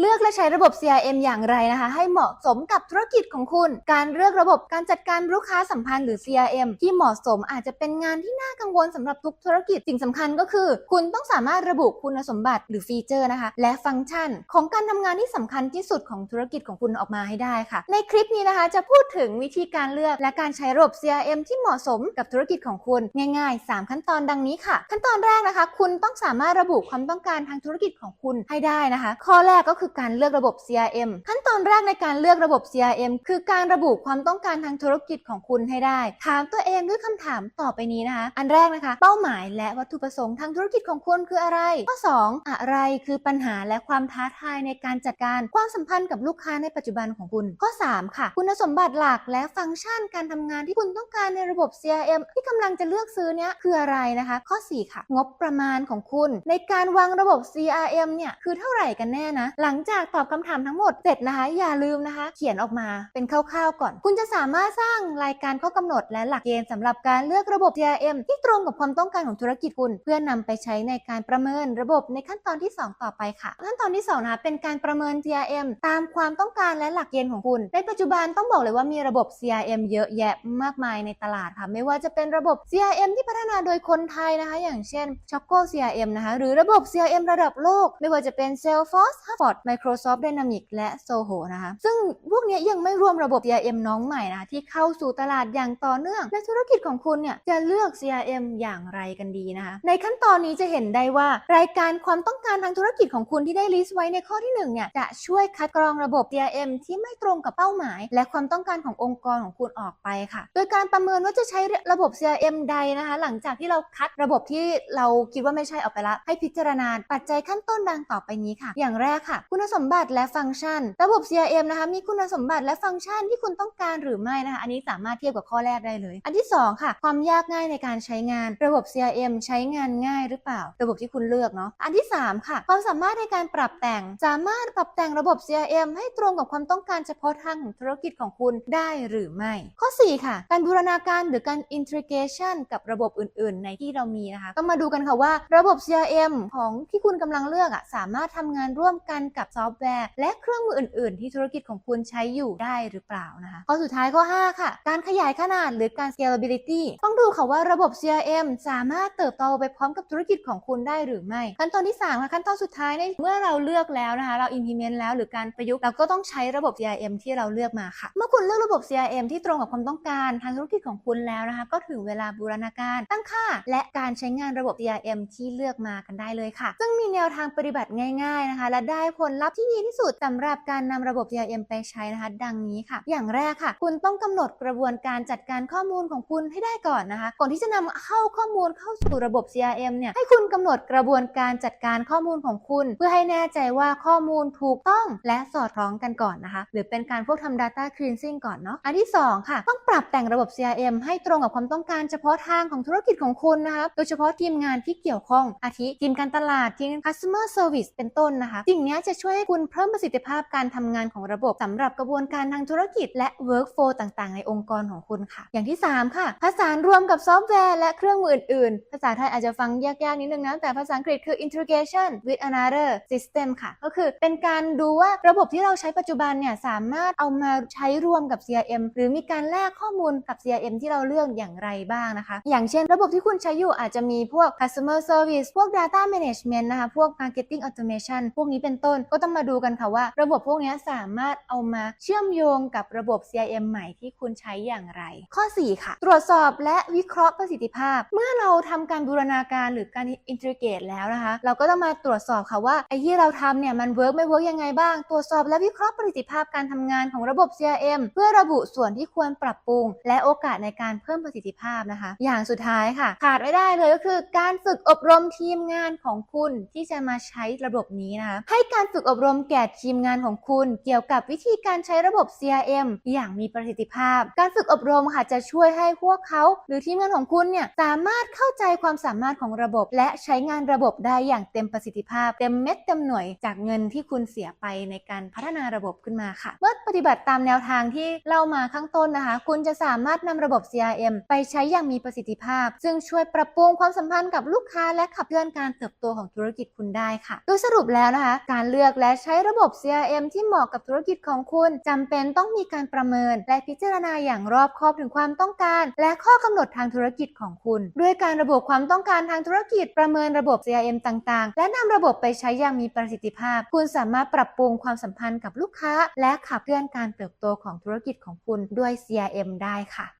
เลือกและใช้ระบบ CRM อย่างไรนะคะ ให้เหมาะสมกับธุรกิจของคุณ การเลือกระบบการจัดการลูกค้าสัมพันธ์หรือ CRM ที่เหมาะสมอาจจะเป็นงานที่น่ากังวลสำหรับทุกธุรกิจสิ่งสำคัญก็คือ คุณต้องสามารถระบุคุณสมบัติหรือฟีเจอร์นะคะ และฟังก์ชัน ของการทำงานที่สำคัญที่สุดของธุรกิจของคุณออกมาให้ได้ค่ะ ในคลิปนี้นะคะ จะพูดถึงวิธีการเลือกและการใช้ระบบ CRM ที่เหมาะสมกับธุรกิจของคุณง่าย ๆ 3 ขั้นตอนดังนี้ค่ะ ขั้นตอนแรกนะคะ คุณต้องสามารถระบุความต้องการทางธุรกิจของคุณให้ได้นะคะ ข้อแรกก็คือการเลือกระบบ CRM ขั้น ตอนแรกในการเลือกระบบ CRM คือการระบุความต้องการทางธุรกิจของคุณให้ได้ ถามตัวเองด้วยคำถามต่อไปนี้นะคะ อันแรกนะคะ เป้าหมายและวัตถุประสงค์ทางธุรกิจของคุณคืออะไร ข้อ 2 อะไรคือปัญหาและความท้าทายในการจัดการความสัมพันธ์กับลูกค้าในปัจจุบันของคุณ ข้อ 3 ค่ะ คุณสมบัติหลักและฟังก์ชันการทำงานที่คุณต้องการในระบบ CRM ที่กำลังจะเลือกซื้อเนี้ยคืออะไรนะคะ ข้อ 4 ค่ะ งบประมาณของคุณ ในการวางระบบ CRM เนี่ยคือเท่าไหร่กันแน่นะ หลังจากตอบคำถามทั้งหมดเสร็จนะคะอย่าลืมนะคะ เขียนออกมาเป็นคร่าวๆก่อน คุณจะสามารถสร้างรายการข้อกำหนดและหลักเกณฑ์สำหรับการเลือกระบบ CRM ที่ตรงกับความต้องการของธุรกิจคุณ เพื่อนำไปใช้ในการประเมินระบบในขั้นตอนที่ 2 ต่อไปค่ะ ขั้นตอนที่2นะคะเป็นการประเมิน CRM ตามความต้องการและหลักเกณฑ์ของคุณ ในปัจจุบันต้องบอกเลยว่ามีระบบ CRM เยอะแยะมากมายในตลาดค่ะไม่ว่าจะเป็นระบบ CRM ที่พัฒนาโดยคนไทยนะคะ อย่างเช่น Choco CRM นะคะหรือระบบ CRM ระดับโลก ไม่ว่าจะเป็น Salesforce, HubSpot, Microsoft Dynamics และ Zoho นะคะซึ่งพวกนี้ยังไม่รวมระบบ CRM น้องใหม่นะที่เข้าสู่ตลาดอย่างต่อเนื่อง และธุรกิจของคุณเนี่ยจะเลือก CRM อย่างไรกันดีนะคะ ในขั้นตอนนี้จะเห็นได้ว่ารายการความต้องการทางธุรกิจของคุณที่ได้ลิสต์ไว้ในข้อที่หนึ่งเนี่ยจะช่วยคัดกรองระบบ CRM ที่ไม่ตรงกับเป้าหมาย และความต้องการขององค์กรของคุณออกไปค่ะ โดยการประเมินว่าจะใช้ระบบ CRM ใดนะคะ หลังจากที่เราคัดระบบที่เราคิดว่าไม่ใช่ออกไปละให้พิจารณาปัจจัยขั้นต้นดังต่อไปนี้ค่ะ อย่างแรกค่ะ คุณสมบัติและฟังก์ชัน ระบบบ CRM นะคะมีคุณสมบัติและฟังก์ชันที่คุณต้องการหรือไม่นะคะ อันนี้สามารถเทียบกับข้อแรกได้เลย อันที่สองค่ะ ความยากง่ายในการใช้งาน ระบบ CRM ใช้งานง่ายหรือเปล่า ระบบที่คุณเลือกเนาะอันที่สามค่ะ ความสามารถในการปรับแต่ง สามารถปรับแต่งระบบ CRM ให้ตรงกับความต้องการเฉพาะทางของธุรกิจของคุณได้หรือไม่ ข้อ 4 ค่ะ การบูรณาการหรือการ integration กับระบบอื่น ๆ ในที่เรามีนะคะ ก็มาดูกันค่ะว่าระบบ CRM ของที่คุณกำลังเลือกอะสามารถทำงานร่วมกันกับซอฟต์แวร์ และเครื่องมืออื่นอื่น ๆ ที่ธุรกิจของคุณใช้อยู่ได้หรือเปล่านะคะข้อสุดท้ายข้อ 5 ค่ะ การขยายขนาดหรือการ scalability ต้องดูค่ะว่าระบบ CRM สามารถเติบโตไปพร้อมกับธุรกิจของคุณได้หรือไม่ ขั้นตอนที่3ค่ะขั้นตอนสุดท้ายเนี่ยเมื่อเราเลือกแล้วนะคะ เรา implement แล้วหรือการประยุกต์เราก็ต้องใช้ระบบ CRM ที่เราเลือกมาค่ะ เมื่อคุณเลือกระบบ CRM ที่ตรงกับความต้องการทางธุรกิจของคุณแล้วนะคะ ก็ถึงเวลาบูรณาการตั้งค่า และการใช้งานระบบ CRM ที่เลือกมากันได้เลยค่ะ ซึ่งมีแนวทางปฏิบัติง่าย ๆนะคะ และได้ผลลัพธ์ที่ดีที่สุดสำหรับการนำระบบ CRM ไปใช้นะคะ ดังนี้ค่ะ อย่างแรกค่ะ คุณต้องกำหนดกระบวนการจัดการข้อมูลของคุณให้ได้ก่อนนะคะ ก่อนที่จะนำเข้าข้อมูลเข้าสู่ระบบ CRM เนี่ยให้คุณกำหนดกระบวนการจัดการข้อมูลของคุณ เพื่อให้แน่ใจว่าข้อมูลถูกต้องและสอดคล้องกันก่อนนะคะ หรือเป็นการพวกทำ data cleansing ก่อนเนาะอันที่ 2 ค่ะ ต้องปรับแต่งระบบ CRM ให้ตรงกับความต้องการเฉพาะทางของธุรกิจของคุณนะคะโดยเฉพาะทีมงานที่เกี่ยวข้องอาทิทีมการตลาดทีม customer service เป็นต้นนะคะสิ่งนี้จะช่วยให้คุณเพิ่มประสิทธิภาพการทำงานของระบบสำหรับกระบวนการทางธุรกิจและ workflow ต่างๆ ในองค์กรของคุณค่ะ อย่างที่ 3 ค่ะ ผสานรวมกับซอฟต์แวร์และเครื่องมืออื่นๆ ภาษาไทยอาจจะฟังยากๆ นิดนึงนะ แต่ภาษาอังกฤษคือ integration with another system ค่ะ ก็คือเป็นการดูว่าระบบที่เราใช้ปัจจุบันเนี่ยสามารถเอามาใช้รวมกับ CRM หรือมีการแลกข้อมูลกับ CRM ที่เราเลือกอย่างไรบ้างนะคะ อย่างเช่น ระบบที่คุณใช้อยู่อาจจะมีพวก customer service พวก data management นะคะ พวก marketing automation พวกนี้เป็นต้น ก็ต้องมาดูกันค่ะว่า ระบบพวกนี้สามารถเอามาเชื่อมโยงกับระบบ CRM ใหม่ที่คุณใช้อย่างไร ข้อ 4 ค่ะ ตรวจสอบและวิเคราะห์ประสิทธิภาพ เมื่อเราทำการบูรณาการหรือการ integrate แล้วนะคะ เราก็ต้องมาตรวจสอบค่ะว่าไอ้ที่เราทำเนี่ยมันเวิร์กไม่เวิร์กยังไงบ้าง ตรวจสอบและวิเคราะห์ประสิทธิภาพการทำงานของระบบ CRM เพื่อระบุส่วนที่ควรปรับปรุง และโอกาสในการเพิ่มประสิทธิภาพนะคะ อย่างสุดท้ายค่ะ ขาดไม่ได้เลยก็คือการฝึกอบรมทีมงานของคุณที่จะมาใช้ระบบนี้นะคะให้การฝึกอบรมแก่ทีมงานของคุณเกี่ยวกับวิธีการใช้ระบบ CRM อย่างมีประสิทธิภาพ การฝึกอบรมค่ะจะช่วยให้พวกเขา หรือทีมงานของคุณเนี่ยสามารถเข้าใจความสามารถของระบบ และใช้งานระบบได้อย่างเต็มประสิทธิภาพ เต็มเม็ดเต็มหน่วยจากเงินที่คุณเสียไปในการพัฒนาระบบขึ้นมาค่ะ เมื่อปฏิบัติตามแนวทางที่เล่ามาข้างต้นนะคะ คุณจะสามารถนำระบบ CRM ไปใช้อย่างมีประสิทธิภาพ ซึ่งช่วยปรับปรุงความสัมพันธ์กับลูกค้า และขับเคลื่อนการเติบโตของธุรกิจคุณได้ค่ะ โดยสรุปแล้วนะคะ การเลือกและใช้ระบบ CRM ที่เหมาะกับธุรกิจของคุณจำเป็นต้องมีการประเมิน และพิจารณาอย่างรอบคอบถึงความต้องการ และข้อกำหนดทางธุรกิจของคุณ ด้วยการระบุความต้องการทางธุรกิจประเมินระบบ CRM ต่างๆ และนำระบบไปใช้อย่างมีประสิทธิภาพ คุณสามารถปรับปรุงความสัมพันธ์กับลูกค้า และขับเคลื่อนการเติบโตของธุรกิจของคุณด้วย CRM ได้ค่ะ